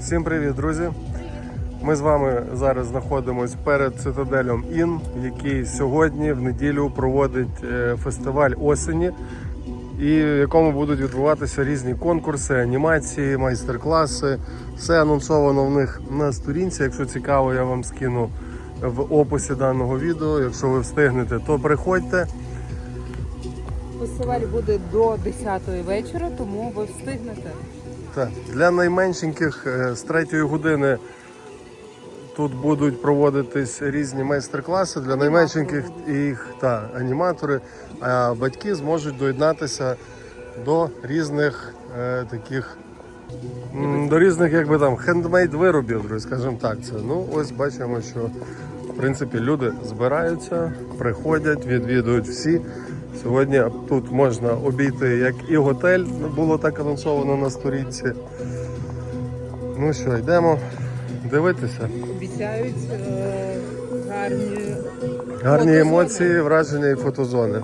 Всім привіт, друзі! Ми з вами зараз знаходимося перед цитаделем Ін, який сьогодні в неділю проводить е, фестиваль осені, і в якому будуть відбуватися різні конкурси, анімації, майстер-класи. Все анонсовано в них на сторінці. Якщо цікаво, я вам скину в описі даного відео. Якщо ви встигнете, то приходьте. Фестиваль буде до 10 вечора, тому ви встигнете. Так, для найменшеньких е, з третьої години тут будуть проводитись різні майстер-класи. Для найменшеньких їх та аніматори, а батьки зможуть доєднатися до різних е, таких. м, До різних, якби там, хендмейд виробів, скажімо так. Це. Ну, ось бачимо, що в принципі люди збираються, приходять, відвідують всі. Сьогодні тут можна обійти як і готель, було так анонсовано на сторінці. Ну що, йдемо дивитися. Обіцяють е, гарні Гарні Фотозони. емоції, враження і фотозони.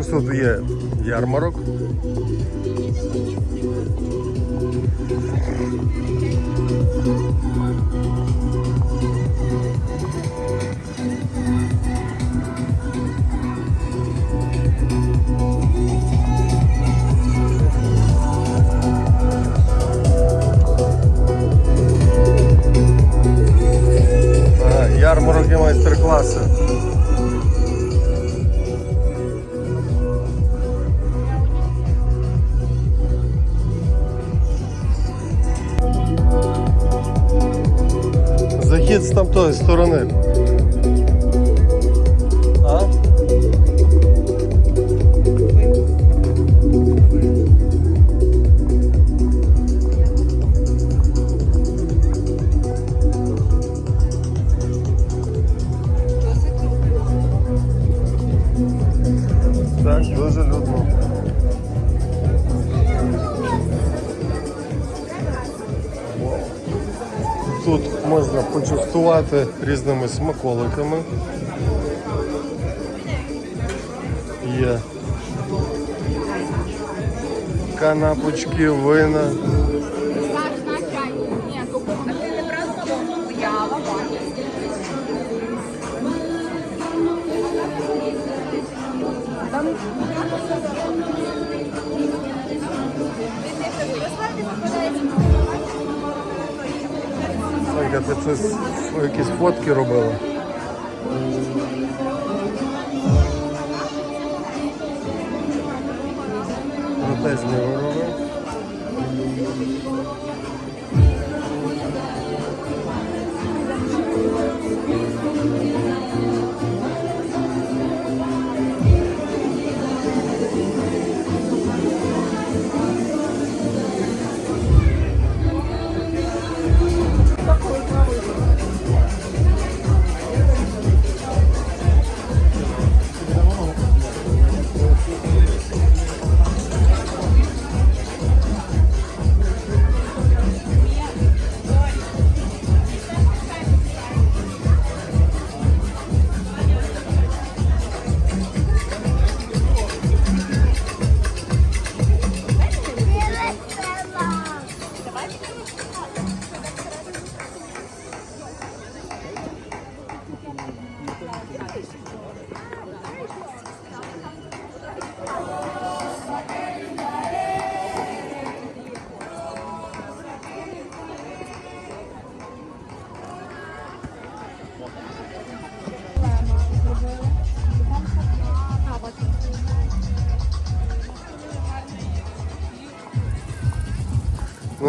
Ось тут є ярмарок. Ярмарок і майстер-класи. Захід з тамтої сторони. Почастувати різними смаколиками. Є канапочки, вина. Санька, ти це якісь фотки робила? Протезний вироби.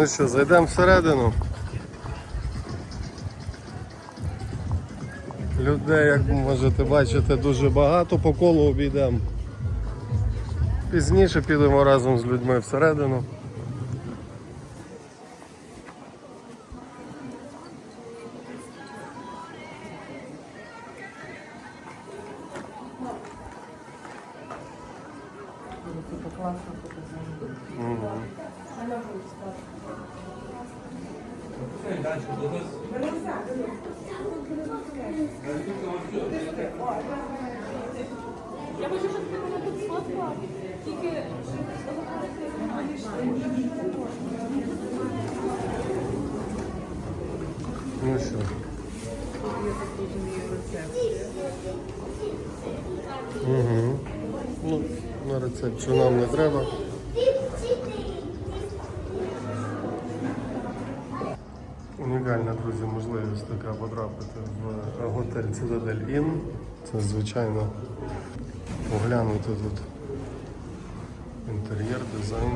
Ну що, зайдемо всередину. Людей, як можете бачити, дуже багато, по колу обійдемо. Пізніше підемо разом з людьми всередину. Я хочу, щоб ти мене тут сфоткала. Тільки Ну що, Тут я так розумію рецепт. угу. ну, на рецепт, що нам не треба. Унікальна, друзі, можливість така потрапити в готель Цитадель Ін. Це звичайно оглянути тут інтер'єр, дизайн,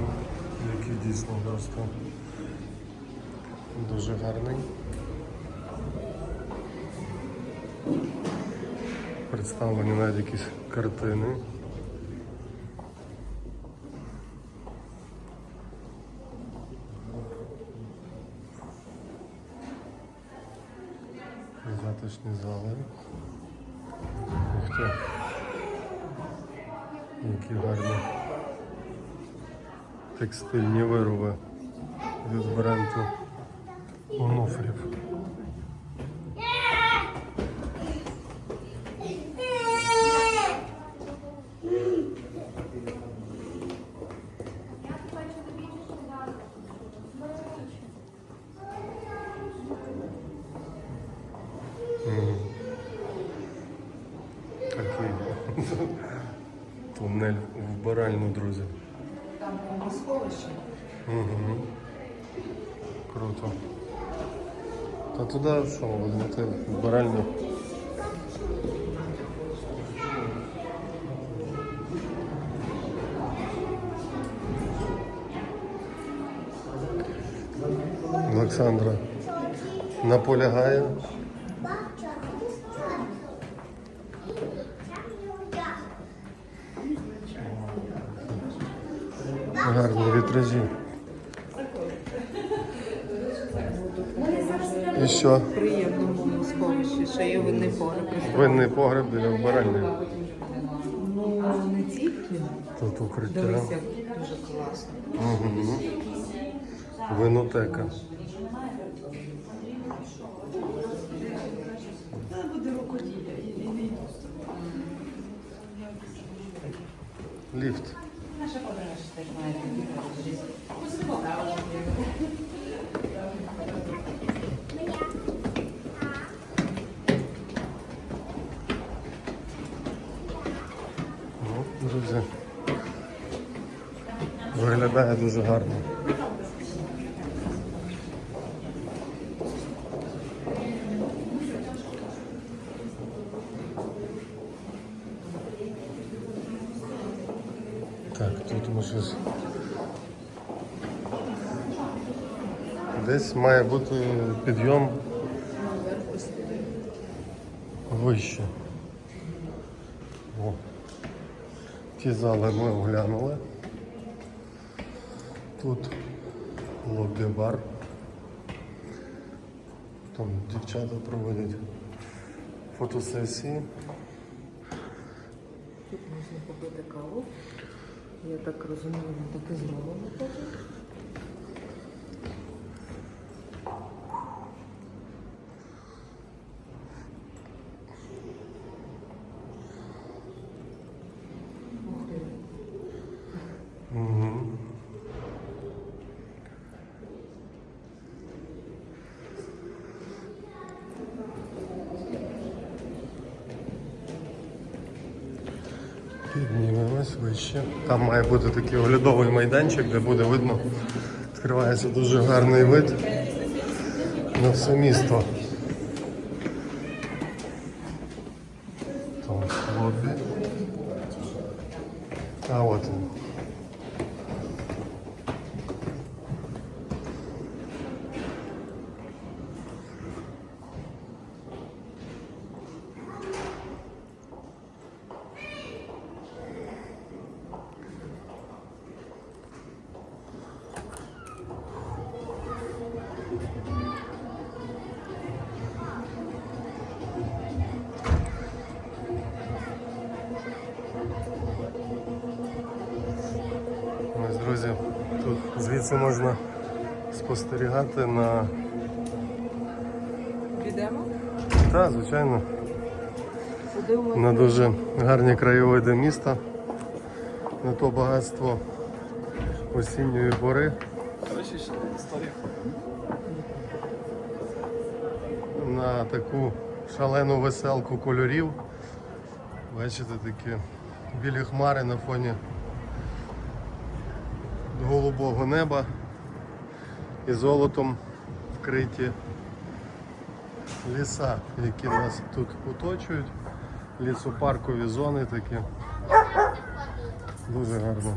який дійсно просто дуже гарний. Представлені навіть якісь картини. Затишні зали. Ух. Які гарні текстильні вироби від бренду Онуфрів. Такий тунель вбиральну, друзі. Там сховище. Угу. Круто. Та туди що, возьмете вбиральню? Олександра наполягає. Гарні вітражі. І що? Приємному сховищі, ще є винний погреб. Винний погреб біля вбиральні. Ну, не тільки. Тут укриття. Дивись, як дуже класно. Угу. Винотека. Ліфт. Ну, друзі. Виглядає дуже гарно. Так, тут ми щось. Десь має бути підйом вище. О. Ті зали ми оглянули. Тут лобі-бар. Там дівчата проводять фотосесії. Тут можна попити каву. Я так розумію, так і зробимо потім. Піднімемось вище. Там має бути такий оглядовий майданчик, де буде видно, відкривається дуже гарний вид на все місто. Звідси можна спостерігати на. Підемо? Так, звичайно, на дуже гарні краєвиди міста, на то багатство осінньої пори. на таку шалену веселку кольорів. Бачите, такі білі хмари на фоні голубого неба і золотом вкриті ліса, які нас тут оточують. Лісопаркові зони такі. Дуже гарно.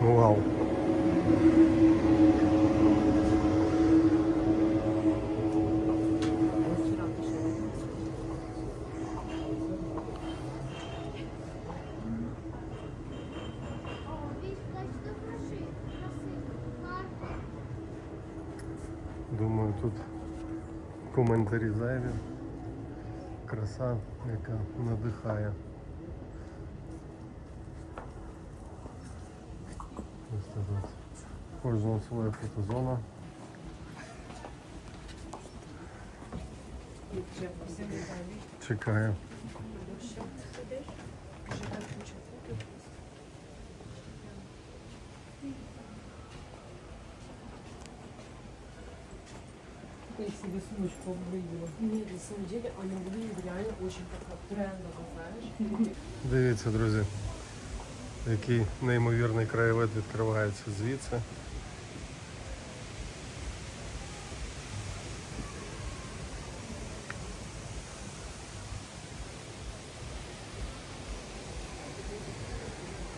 Вау. Вчора пішли. Думаю, тут коментарі зайві. Краса, яка надихає. Ось так. Кожного своя фотозона. Чекаю. Ты себе сумочку обвыила. Нет, на самом деле они выглядят реально очень как трендово, знаешь. Дивіться, друзі, який неймовірний краєвид відкривається звідси.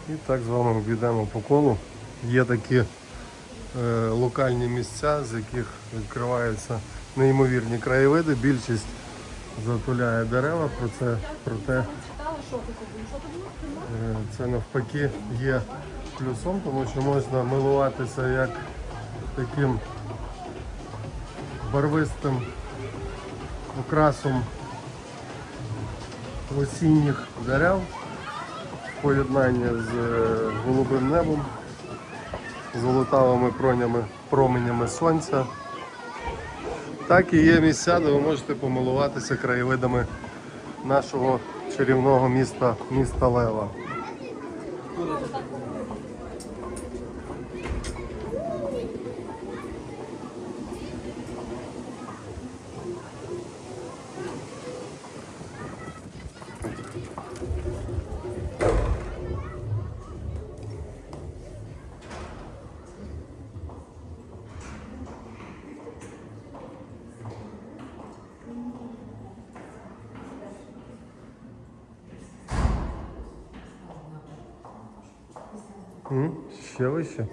І так з вами обійдемо по колу. Є такі е, локальні місця, з яких відкриваються неймовірні краєвиди. Більшість затуляє дерева, про це, проте? Е, Це навпаки є плюсом, тому що можна милуватися як таким барвистим окрасом осінніх дерев в поєднанні з е, голубим небом, золотавими пронями, променями сонця. Так і є місця, де ви можете помилуватися краєвидами нашого чарівного міста, міста Лева. М? Ще вище?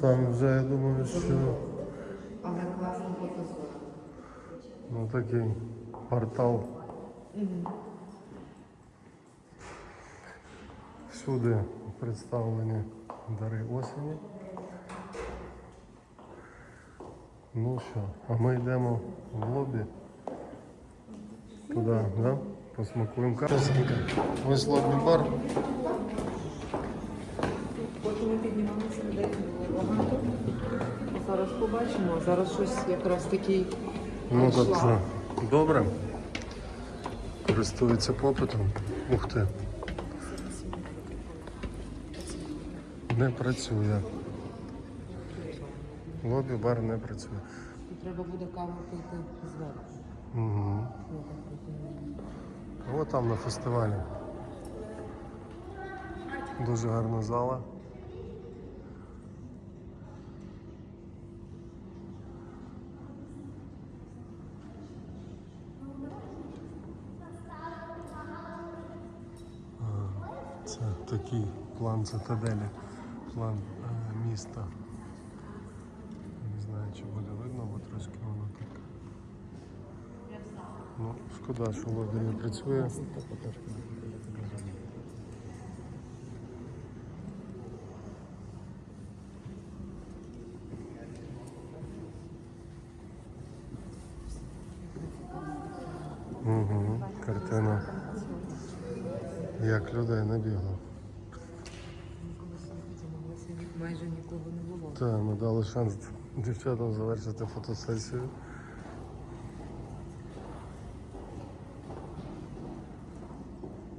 Там вже я думаю, що Але класна фотозона. ну, такий портал. Всюди представлені дари осені. Ну що, а ми йдемо в лобі. Туди, да? Посмакуємо каву. Ось лобі бар. Поки ми піднімалися, людей було багато. Зараз побачимо. Зараз щось якраз такий Ну так аншлаг. добре. Користується попитом. Ух ти. Не працює. Лобі бар не працює. Треба буде каву пити зверху. Угу. Я. О, там на фестивалі. Дуже гарна зала. Такий план цитаделі, план е, міста. Не знаю, чи буде видно, бо трошки воно так. Ну, шкода, що лобі не працює. Угу, картина. Як людей набігло. майже нікого не було. Та, ми дали шанс дівчатам завершити фотосесію.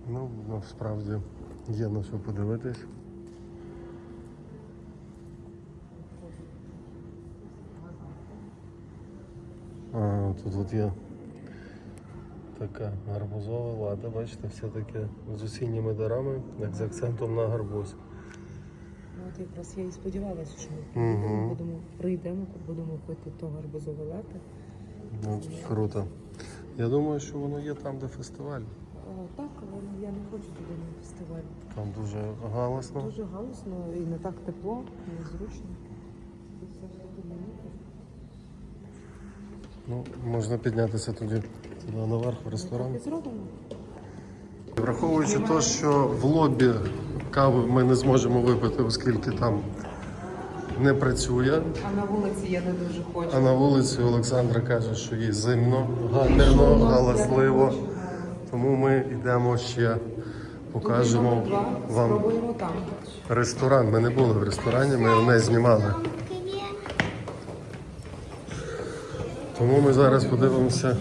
Ну, насправді є на що подивитись. А, тут от є така гарбузова лада, бачите, все таке з осінніми дарами, як з акцентом на гарбуз. От якраз я і сподівалася, що ми Мгм. прийдемо, будемо, прийдемо, будемо пити то гарбузове лате. Ну, круто. Я думаю, що воно є там, де фестиваль. О, так, але я не хочу туди на фестиваль. Там дуже галасно. Дуже галузно і не так тепло, незручно. Це все ж таки мені. Ну, можна піднятися тоді туди наверх в ресторан. Так і зробимо. Враховуючи те, що в лобі кави ми не зможемо випити, оскільки там не працює. А на вулиці я не дуже хочу. А на вулиці Олександра каже, що їй зимно, гамірно, галасливо. Тому ми йдемо ще, покажемо вам ресторан. Ми не були в ресторані, ми не знімали. Тому ми зараз подивимося.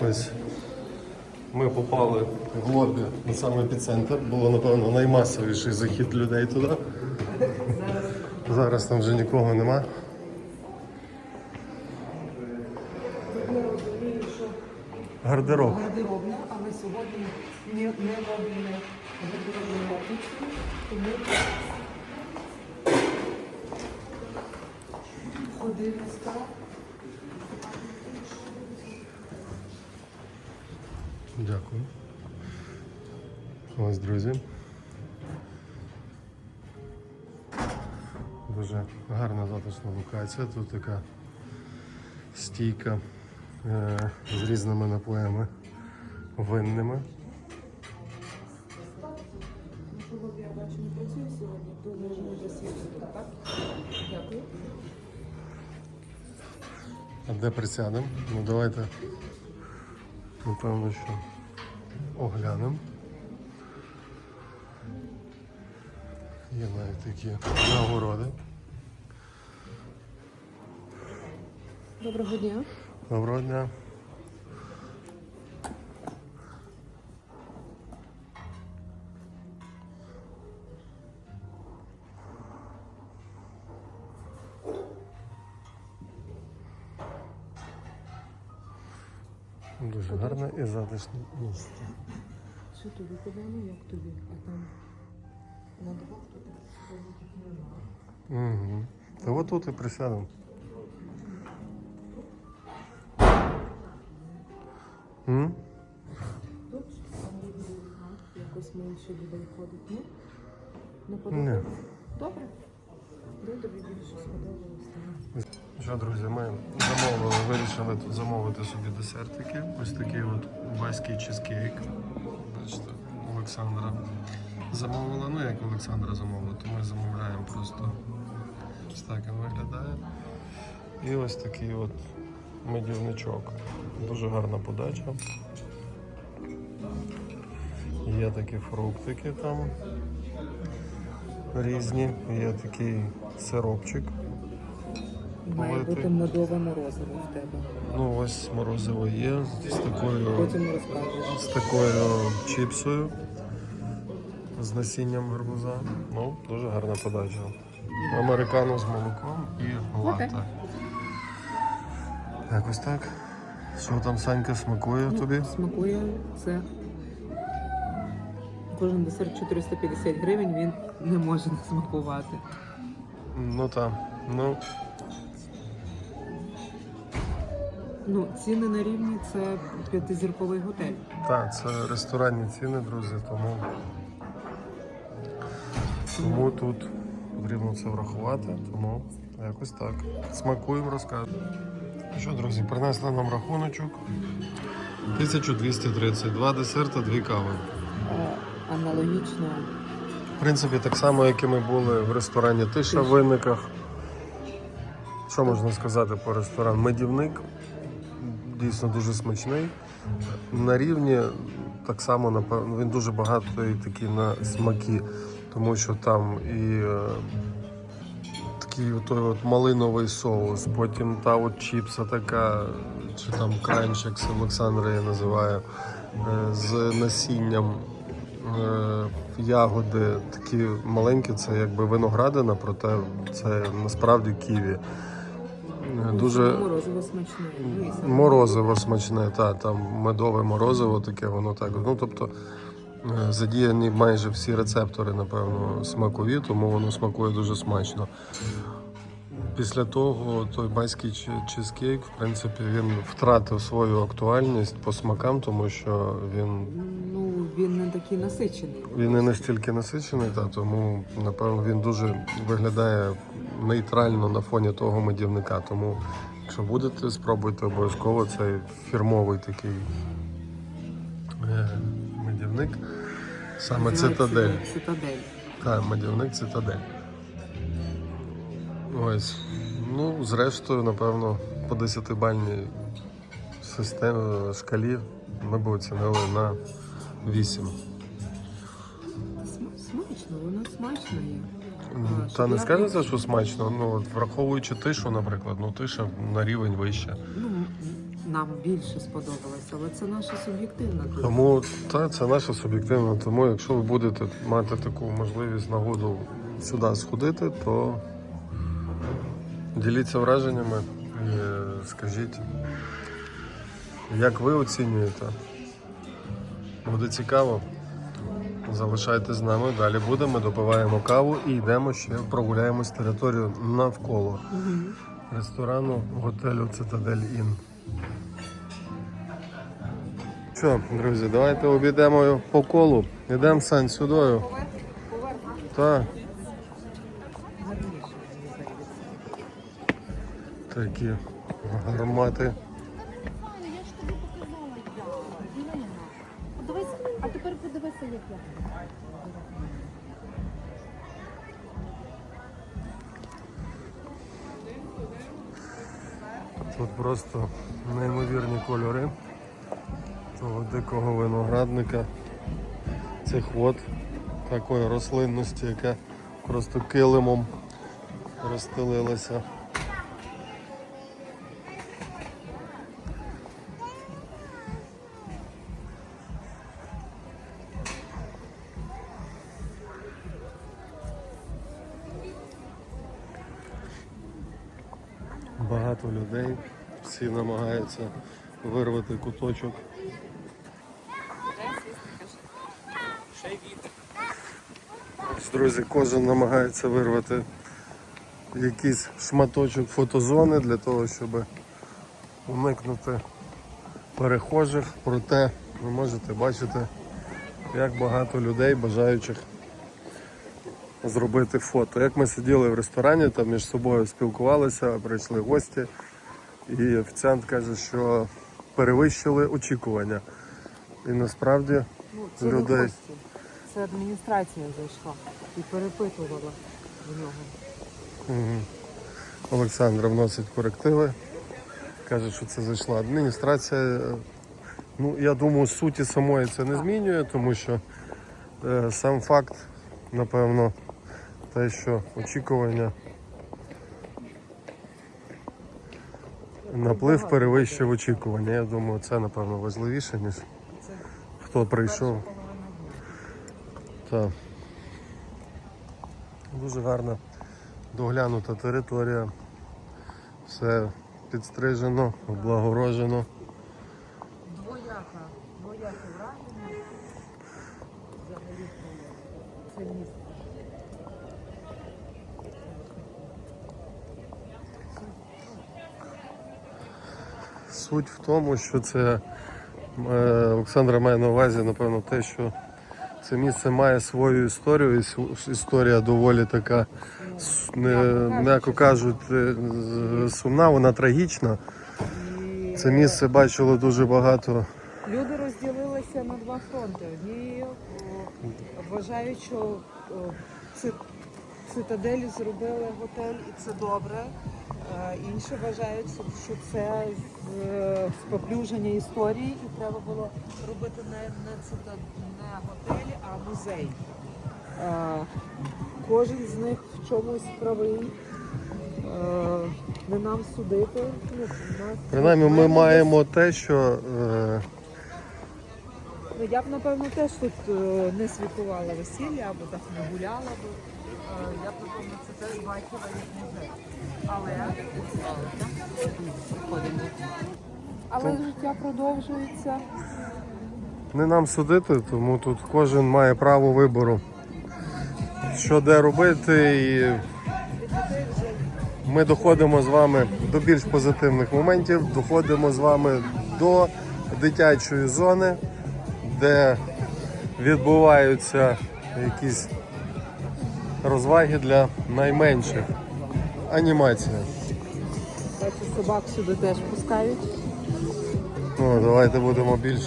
Ось ми попали в лобі на сам епіцентр. Було, напевно, наймасовіший захід людей туди. Зараз там вже нікого нема. Гардероб. гардеробна, але сьогодні не, робимо гардеробну латицю, тому ходимо став. Дякую. Ось, друзі. Дуже гарна затишна локація. Тут така стійка е, з різними напоями винними. Я так? Дякую. А де присядемо? Ну давайте напевно, що оглянемо. Є навіть такі нагороди. Доброго дня. Доброго дня. Дуже гарне і затишне місце. Що тобі подано, як тобі? А там на двох тут. Угу. Та от тут і присядемо. М? Тут там буде якось менше людей ходить. Ні? Не Ні. подобається? Добре. Де тобі більше сподобалось? там? Що, друзі, ми замовили, вирішили тут замовити собі десертики. Ось такий от убайський чизкейк. Бачите, Олександра замовила. Ну як Олександра замовила, то ми замовляємо просто ось так він виглядає. І ось такий от медівничок. Дуже гарна подача. Є такі фруктики там різні. Є такий сиропчик. Має бути медове морозиво в тебе. Ну, ось морозиво є з такою, Потім розкажеш. з такою чіпсою, з насінням гарбуза. Ну, дуже гарна подача. Американо з молоком і латте. Якось так. Що там Санька смакує тобі? Смакує це. Кожен десерт 450 гривень, він не може не смакувати. Ну так. Ну, Ну, ціни на рівні це п'ятизірковий готель. так, це ресторанні ціни, друзі, тому, тому тут потрібно це врахувати. Тому якось так. Смакуємо, розкажемо. Ну Що, друзі, принесли нам рахуночок. 1230, два десерта, дві кави. Е, Аналогічно В принципі, так само, як і ми були в ресторані Тиша в Винниках. Що можна сказати по ресторану? Медівник дійсно дуже смачний. На рівні так само напевно він дуже багатий такий на смаки, тому що там і е, такий той от малиновий соус, потім та от чіпса така, чи там кранчик, Олександра я називаю, е, з насінням. е, Ягоди такі маленькі, це якби виноградина, проте це насправді ківі. Е, Дуже Морозиво смачне. Ну, Морозиво смачне, та, там медове морозиво таке, воно так. Ну, тобто е, задіяні майже всі рецептори, напевно, смакові, тому воно смакує дуже смачно. Після того той майський чизкейк, в принципі, він втратив свою актуальність по смакам, тому що він, Ну, він не такий насичений. він не настільки насичений, та, тому, напевно, він дуже виглядає нейтрально на фоні того медівника. Тому, якщо будете, спробуйте обов'язково цей фірмовий такий е, медівник. Саме цитадель. Цитадель. Так, медівник цитадель. Ось. Ну, зрештою, напевно, по 10-бальній системі шкалі ми б оцінили на 8. Смачно, воно смачно є. Та не скажеться, що смачно. Ну, от враховуючи тишу, наприклад, ну тиша на рівень вище. Ну, нам більше сподобалося, але це наша суб'єктивна думка. Тому та, це наше суб'єктивно. Тому якщо ви будете мати таку можливість нагоду сюди сходити, то діліться враженнями і е, скажіть, як ви оцінюєте. Буде цікаво. Залишайтесь з нами. Далі будемо, допиваємо каву і йдемо ще прогуляємось територію навколо ресторану готелю Цитадель Ін. Що, друзі, давайте обійдемо по колу. Йдемо Сань сюдою. Так. Такі гармати. Файно, я ж тобі показала, як. Ірина, подивись, а Тут просто неймовірні кольори того дикого виноградника, цих вод, такої рослинності, яка просто килимом розстелилася. Намагаються вирвати куточок. Друзі, кожен намагається вирвати якийсь шматочок фотозони для того, щоб уникнути перехожих. Проте ви можете бачити, як багато людей бажаючих зробити фото. Як ми сиділи в ресторані, там між собою спілкувалися, прийшли гості, і офіціант каже, що перевищили очікування. І насправді Ну, це не людей. гості. Це адміністрація зайшла і перепитувала в нього. Мгм. Олександра вносить корективи. Каже, що це зайшла адміністрація. Ну, я думаю, суті самої це не змінює, тому що е, сам факт, напевно, те, що очікування наплив перевищив очікування. Я думаю, це напевно важливіше, ніж хто прийшов. Так. Дуже гарна доглянута територія. Все підстрижено, облагорожено. Двояка, двояке враження. Взагалі це місце. Суть в тому, що це е, Олександра має на увазі, напевно, те, що це місце має свою історію, і історія доволі така, не, м'яко кажуть, е, сумна, вона трагічна. Це місце бачило дуже багато Люди розділилися на два фронти. Одні вважають, що цитаделі зробили готель, і це добре. Е, інші вважають, що це з- споплюження історії, і треба було робити не, не, цитад... не готель, а музей. А, кожен з них в чомусь правий. Не нам судити. Ну, нас- Принаймні, ми маємо те, що е, Ну, я б напевно теж тут е, не святкувала весілля або так не гуляла б. Е, Я б напевно це теж бачила як музей. Але Але життя продовжується. не нам судити, тому тут кожен має право вибору, що де робити, і ми доходимо з вами до більш позитивних моментів, доходимо з вами до дитячої зони, де відбуваються якісь розваги для найменших. Анімація. Бачу, собак сюди теж пускають. Ну, давайте будемо більш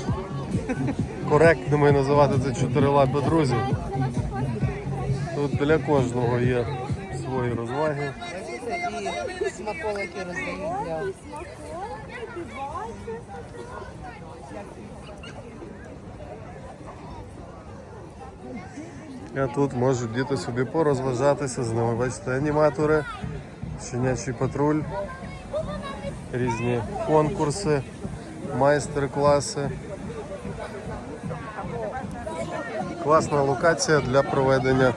коректними називати це чотирилапі друзі. Тут для кожного є свої розваги. І смаколики роздають для А тут можуть діти собі порозважатися з ними. Бачите, аніматори, щенячий патруль, різні конкурси, майстер-класи. Класна локація для проведення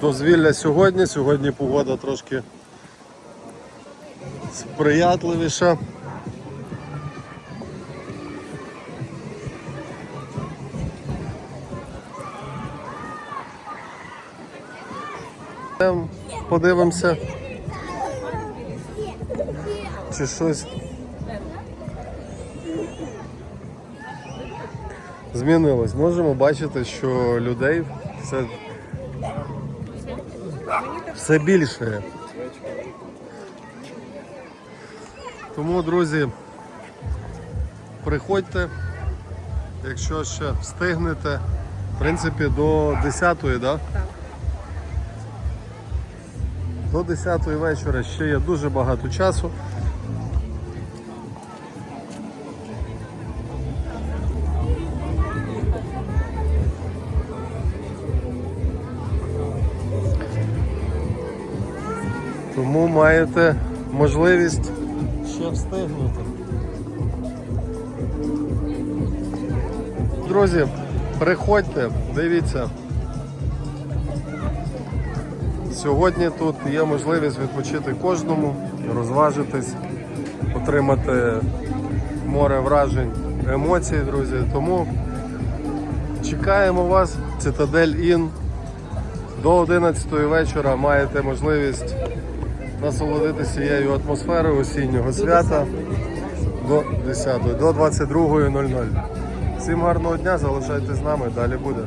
дозвілля сьогодні. Сьогодні погода трошки сприятливіша. Подивимося. Чи щось змінилось. Можемо бачити, що людей все, все більше. Тому, друзі, приходьте, якщо ще встигнете, в принципі, до 10-ї, да? До 10-ї вечора ще є дуже багато часу. Тому маєте можливість ще встигнути. Друзі, приходьте, дивіться. Сьогодні тут є можливість відпочити кожному, розважитись, отримати море вражень, емоцій, друзі. Тому чекаємо вас, Цитадель Ін. До 11 вечора маєте можливість насолодитися цією атмосферою осіннього свята до 10 до 22.00. Всім гарного дня, залишайтесь з нами, далі буде.